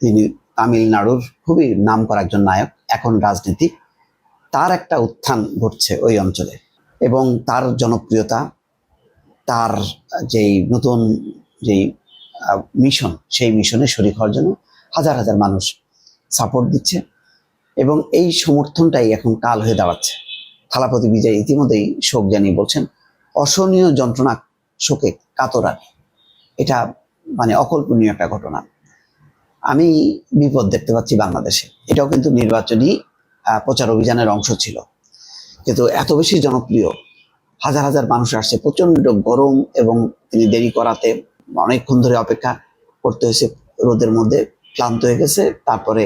তিনি তামিলনাড়ুর খুবই নাম করা একজন নায়ক, এখন রাজনীতিক। তার একটা উত্থান ঘটছে ওই অঞ্চলে এবং তার জনপ্রিয়তা, তার যেই নতুন যেই মিশন সেই মিশনে শরিক হওয়ার জন্য হাজার হাজার মানুষ সাপোর্ট দিচ্ছে এবং এই সমর্থনটাই এখন কাল হয়ে দাঁড়াচ্ছে। থালাপতি বিজয় ইতিমধ্যেই শোক জানিয়ে বলছেন, অসহনীয় যন্ত্রণা শোকে কাতর এটা মানে অকল্পনীয় একটা ঘটনা। আমি বিপদ দেখতে পাচ্ছি বাংলাদেশে। এটাও কিন্তু নির্বাচনী প্রচার অভিযানের অংশ ছিল। কিন্তু এত বেশি জনপ্রিয়, হাজার হাজার মানুষ আসছে প্রচণ্ড গরম এবং তিনি দেরি করাতে অনেকক্ষণ ধরে অপেক্ষা করতে হয়েছে, রোদের মধ্যে ক্লান্ত হয়ে গেছে। তারপরে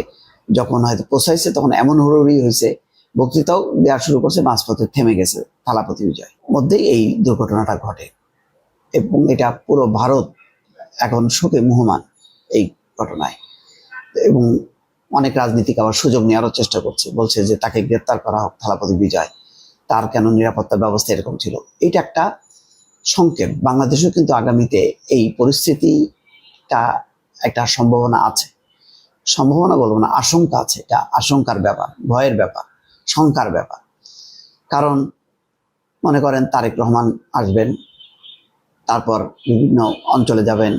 যখন হয়তো পোষাইছে তখন এমন হুড়োহুড়ি হয়েছে, বক্তৃতাও দেওয়া শুরু করছে, মাঝপথে থেমে গেছে থালাপতি বিজয় মধ্যেই এই দুর্ঘটনাটা ঘটে। এবং এটা পুরো ভারত এখন শোকে মুহমান এই ঘটনায়। এবং অনেক রাজনীতিক আবার সুযোগ নেওয়ারও চেষ্টা করছে। বলছে যে তাকে গ্রেপ্তার করা হোক, থালাপতি বিজয়। তার কেন নিরাপত্তা ব্যবস্থা এরকম ছিল? এটা একটা সংকেত। বাংলাদেশেও কিন্তু আগামীতে এই পরিস্থিতিটা একটা সম্ভাবনা আছে। সম্ভাবনা বলব না, আশঙ্কা আছে। এটা আশঙ্কার ব্যাপার, ভয়ের ব্যাপার, শঙ্কার ব্যাপার। কারণ মনে করেন তারেক রহমান আসবেন তারপর বিভিন্ন অঞ্চলে যাবেন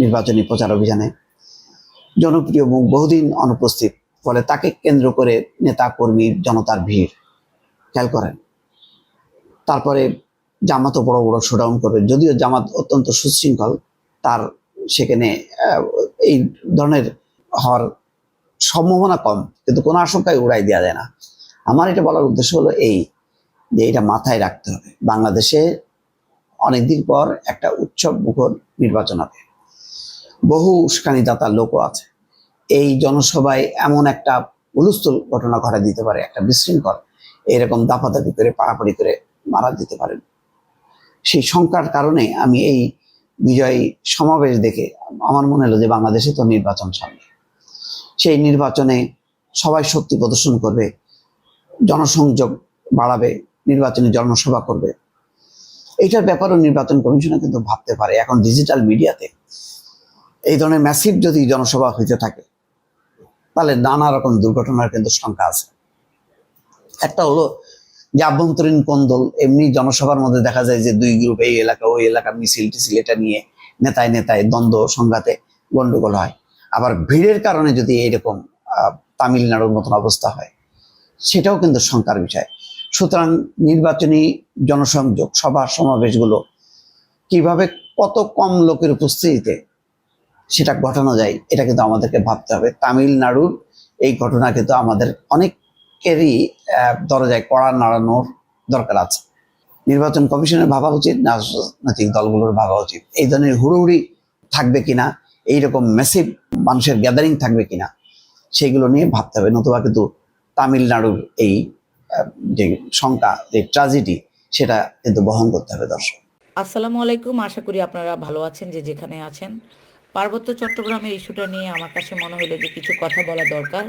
নির্বাচনী প্রচার অভিযানে। জনপ্রিয় মুখ বহুদিন অনুপস্থিত, ফলে তাকে কেন্দ্র করে নেতা কর্মী জনতার ভিড়। খেয়াল করেন, তারপরে জামাতও বড় বড় শোডাউন করবে। যদিও জামাত অত্যন্ত সুশৃঙ্খল, তার সেখানে এই ধরনের হওয়ার সম্ভাবনা কম, কিন্তু কোনো আশঙ্কায় উড়াই দেওয়া যায় না। আমার এটা বলার উদ্দেশ্য হলো এই, যে এটা মাথায় রাখতে হবে। বাংলাদেশে অনেকদিন পর একটা উৎসব মুখর নির্বাচন হবে বহু উস্কানি উস্কানিদাতা লোকও আছে। এই জনসভায় এমন একটা হুলস্থুল ঘটনা ঘটা দিতে পারে, একটা বিশৃঙ্খল। এরকম দাপাদাপি করে, পাড়াপাড়ি করে মারা দিতে পারেন। সেই শঙ্কার কারণে আমি এই বিজয় সমাবেশ দেখে আমার মনে হলো যে বাংলাদেশে তো নির্বাচন সামনে। সেই নির্বাচনে সবাই শক্তি প্রদর্শন করবে, জনসংযোগ বাড়াবে, নির্বাচনী জনসভা করবে। এইটার ব্যাপারেও নির্বাচন কমিশনে কিন্তু ভাবতে পারে। এখন ডিজিটাল মিডিয়াতে এই ধরনের ম্যাসিভ যদি জনসভা হইতে থাকে তাহলে নানা রকম দুর্ঘটনার কিন্তু শঙ্কা আছে। একটা হলো যে আভ্যন্তরীণ কোন্দল এমনি জনসভার মধ্যে দেখা যায় যে দুই গ্রুপ এই এলাকা ওই এলাকা মিছিল টিছিল এটা নিয়ে নেতায় নেতায় দ্বন্দ্ব সংঘাতে গন্ডগোল হয়। আবার ভিড়ের কারণে যদি এরকম আহ, তামিলনাড়ুর মতন অবস্থা হয় সেটাও কিন্তু শঙ্কার বিষয়। সুতরাং নির্বাচনী জনসংযোগ সভা সমাবেশগুলো কীভাবে কত কম লোকের উপস্থিতিতে সেটা ঘটানো যায়, এটা কিন্তু আমাদেরকে ভাবতে হবে। তামিলনাড়ুর এই ঘটনা কিন্তু আমাদের অনেকেরই দরজায় কড়া নাড়ানোর দরকার আছে। নির্বাচন কমিশনের ভাবা উচিত রাজনৈতিক দলগুলোর ভাবা উচিত। এই ধরনের হুড়ুহুড়ি থাকবে কিনা, এইরকম মেসিভ মানুষের গ্যাদারিং থাকবে কিনা সেইগুলো নিয়ে ভাবতে হবে। নতুবা কিন্তু তামিলনাড়ুর এই যে শঙ্কা যে ট্রাজেডি সেটা কিন্তু বহন করতে হবে দর্শক। আসসালামু আলাইকুম, আশা করি আপনারা ভালো আছেন, যে যেখানে আছেন। পার্বত্য চট্টগ্রামের ইস্যুটা নিয়ে আমার কাছে মনে হলো যে কিছু কথা বলা দরকার।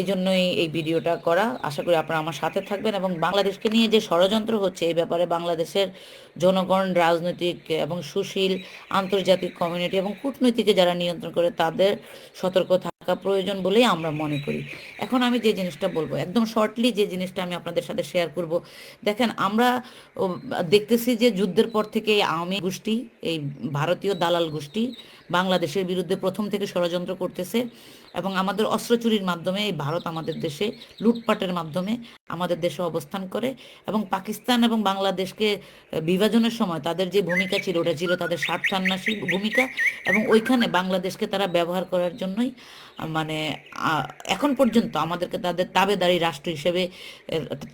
এই জন্যই এই ভিডিওটা করা। আশা করি আপনারা আমার সাথে থাকবেন এবং বাংলাদেশকে নিয়ে যে ষড়যন্ত্র হচ্ছে, এই ব্যাপারে বাংলাদেশের জনগণ, রাজনৈতিক এবং সুশীল, আন্তর্জাতিক কমিউনিটি এবং কূটনীতিকে যারা নিয়ন্ত্রণ করে, তাদের সতর্ক থাকা প্রয়োজন বলেই আমরা মনে করি। এখন আমি যে জিনিসটা বলব, একদম শর্টলি যে জিনিসটা আমি আপনাদের সাথে শেয়ার করব। দেখেন, আমরা দেখতেছি যে যুদ্ধের পর থেকে এই আওয়ামী গোষ্ঠী, এই ভারতীয় দালাল গোষ্ঠী বাংলাদেশের বিরুদ্ধে প্রথম থেকে ষড়যন্ত্র করতেছে এবং আমাদের অস্ত্র চুরির মাধ্যমে এই ভারত আমাদের দেশে লুটপাটের মাধ্যমে আমাদের দেশে অবস্থান করে এবং পাকিস্তান এবং বাংলাদেশকে বিভাজনের সময় তাদের যে ভূমিকা ছিল ওটা ছিল তাদের স্বার্থান্বেষী ভূমিকা এবং ওইখানে বাংলাদেশকে তারা ব্যবহার করার জন্যই মানে এখন পর্যন্ত আমাদেরকে তাদের তাবেদারি রাষ্ট্র হিসেবে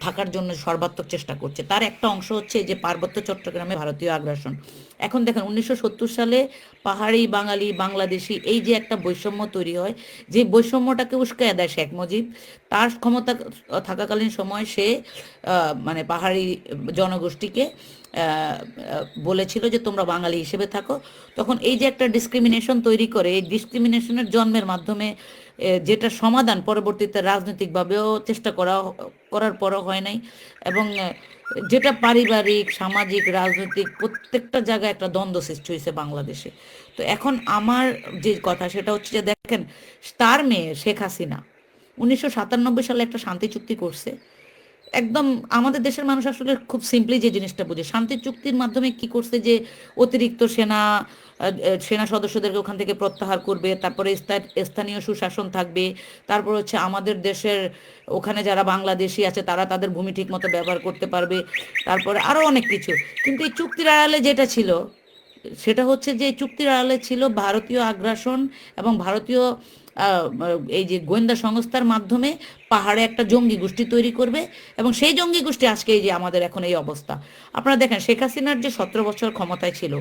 থাকার জন্য সর্বাত্মক চেষ্টা করছে। তার একটা অংশ হচ্ছে যে পার্বত্য চট্টগ্রামে ভারতীয় আগ্রাসন। এখন দেখেন উনিশশো সত্তর সালে পাহাড়ি বাঙালি, বাংলাদেশি, এই যে একটা বৈষম্য তৈরি হয়, যে বৈষম্যটাকে উস্কায় দেয় শেখ মুজিব, তার ক্ষমতা থাকাকালীন সময় সে মানে পাহাড়ি জনগোষ্ঠীকে বলেছিল যে তোমরা বাঙালি হিসেবে থাকো। তখন এই যে একটা ডিসক্রিমিনেশন তৈরি করে, এই ডিসক্রিমিনেশনের জন্মের মাধ্যমে যেটা সমাধান পরবর্তীতে রাজনৈতিকভাবেও চেষ্টা করা, করার পরও হয় নাই। এবং যেটা পারিবারিক, সামাজিক, রাজনৈতিক প্রত্যেকটা জায়গায় একটা দ্বন্দ্ব সৃষ্টি হয়েছে বাংলাদেশে। তো এখন আমার যে কথা সেটা হচ্ছে যে দেখেন, তার মেয়ে শেখ হাসিনা, উনিশশো সাতানব্বই সালে একটা শান্তি চুক্তি করছে। একদম আমাদের দেশের মানুষ আসলে খুব সিম্পলি যে জিনিসটা বুঝে। শান্তি চুক্তির মাধ্যমে কি করছে যে অতিরিক্ত সেনা সেনা সদস্যদেরকে ওখান থেকে প্রত্যাহার করবে, তারপরে স্থানীয় সুশাসন থাকবে, তারপর হচ্ছে আমাদের দেশের ওখানে যারা বাংলাদেশি আছে তারা তাদের ভূমি ঠিক মতো ব্যবহার করতে পারবে, তারপরে আরও অনেক কিছু। কিন্তু এই চুক্তির আড়ালে যেটা ছিল সেটা হচ্ছে যে চুক্তির আড়ালে ছিল ভারতীয় আগ্রাসন এবং ভারতীয় এই যে গোয়েন্দা সংস্থার মাধ্যমে পাহাড়ে একটা জঙ্গি গোষ্ঠী তৈরি করবে এবং সেই জঙ্গি গোষ্ঠী আজকে এই যে আমাদের এখন এই অবস্থা। আপনারা দেখেন, শেখ হাসিনার যে সতেরো বছর ক্ষমতায় ছিল,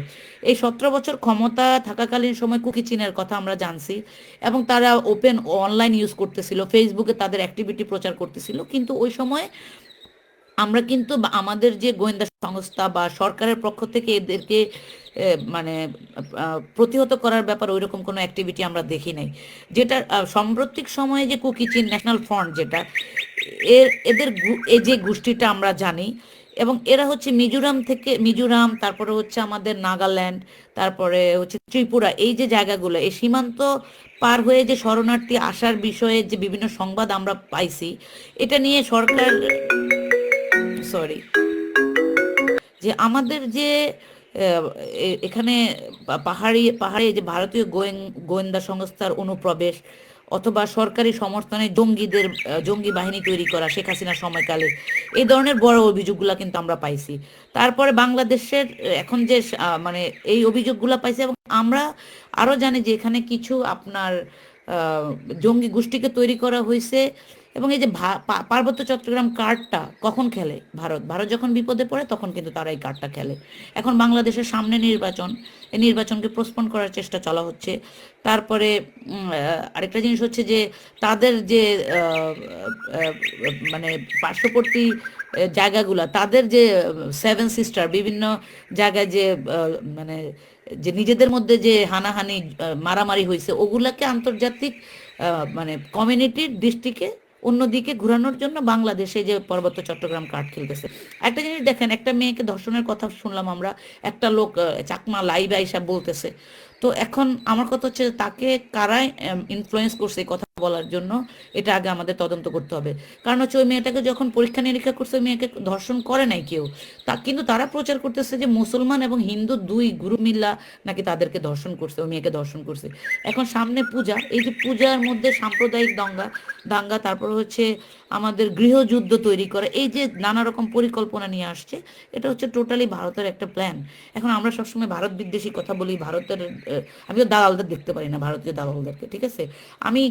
এই সতেরো বছর ক্ষমতা থাকাকালীন সময় কুকি চীনের কথা আমরা জানছি এবং তারা ওপেন অনলাইন ইউজ করতেছিল, ফেসবুকে তাদের অ্যাক্টিভিটি প্রচার করতেছিল, কিন্তু ওই সময় আমরা কিন্তু আমাদের যে গোয়েন্দা সংস্থা বা সরকারের পক্ষ থেকে এদেরকে মানে প্রতিহত করার ব্যাপার ওই রকম কোনো অ্যাক্টিভিটি আমরা দেখি নাই। যেটা সাম্প্রতিক সময়ে যে কুকি চীন ন্যাশনাল ফ্রন্ট যেটা, এর, এদের এই যে গোষ্ঠীটা আমরা জানি এবং এরা হচ্ছে মিজোরাম থেকে, মিজোরাম, তারপরে হচ্ছে আমাদের নাগাল্যান্ড, তারপরে হচ্ছে ত্রিপুরা, এই যে জায়গাগুলো, এই সীমান্ত পার হয়ে যে শরণার্থী আসার বিষয়ে যে বিভিন্ন সংবাদ আমরা পাইছি, এটা নিয়ে সরকার সরি। যে আমাদের যে এখানে পাহাড়ি, পাহাড়ে যে ভারতীয় গোয়েন- গোয়েন্দা সংস্থার অনুপ্রবেশ অথবা সরকারি সমর্থনে জঙ্গিদের জঙ্গি বাহিনী তৈরি করা শেখ হাসিনার সময়কালে, এই ধরনের বড় অভিযোগগুলো কিন্তু আমরা পাইছি। তারপরে বাংলাদেশের, এখন যে মানে এই অভিযোগগুলো পাইছি এবং আমরা আরও জানি যে এখানে কিছু আপনার জঙ্গি গোষ্ঠীকে তৈরি করা হয়েছে এবং এই যে পার্বত্য চট্টগ্রাম কার্ডটা কখন খেলে ভারত? ভারত যখন বিপদে পড়ে, তখন কিন্তু তারা এই কার্ডটা খেলে। এখন বাংলাদেশের সামনে নির্বাচন, এই নির্বাচনকে প্রস্পন করার চেষ্টা চলা হচ্ছে। তারপরে আরেকটা জিনিস হচ্ছে যে, তাদের যে মানে পার্শ্ববর্তী জায়গাগুলা, তাদের যে সেভেন সিস্টার বিভিন্ন জায়গায় যে মানে যে নিজেদের মধ্যে যে হানাহানি মারামারি হয়েছে ওগুলাকে আন্তর্জাতিক মানে কমিউনিটির দৃষ্টিকে অন্যদিকে ঘুরানোর জন্য বাংলাদেশে যে পর্বত চট্টগ্রাম কার্ড খেলতেছে। একটা জিনিস দেখেন, একটা মেয়েকে ধর্ষণের কথা শুনলাম আমরা, একটা লোক চাকমা লাইভ আইসা বলতেছে। তো এখন আমার কথা হচ্ছে তাকে কারাই ইনফ্লুয়েন্স করছে কথা বলার জন্য এটা আগে আমাদের তদন্ত করতে হবে। কারণ হচ্ছে ওই মেয়েটাকে যখন পরীক্ষা নিরীক্ষা করছে, ওই মেয়েকে ধর্ষণ করে নাই কেউ, তা কিন্তু তারা প্রচার করতেছে যে মুসলমান এবং হিন্দু দুই গুরু মিল্লা নাকি তাদেরকে ধর্ষণ করছে, ওই মেয়েকে ধর্ষণ করছে। এখন সামনে পূজা, এই যে পূজার মধ্যে সাম্প্রদায়িক দাঙ্গা দাঙ্গা, তারপর হচ্ছে আমাদের গৃহযুদ্ধ তৈরি করা, এই যে নানা রকম পরিকল্পনা নিয়ে আসছে, এটা হচ্ছে টোটালি ভারতের একটা প্ল্যান। এখন আমরা সবসময় ভারত বিদ্বেষী কথা বলি, ভারতের আমি তো দালালদের দেখতে পারি না, ভারতীয় দালালদেরকে, ঠিক আছে? আমি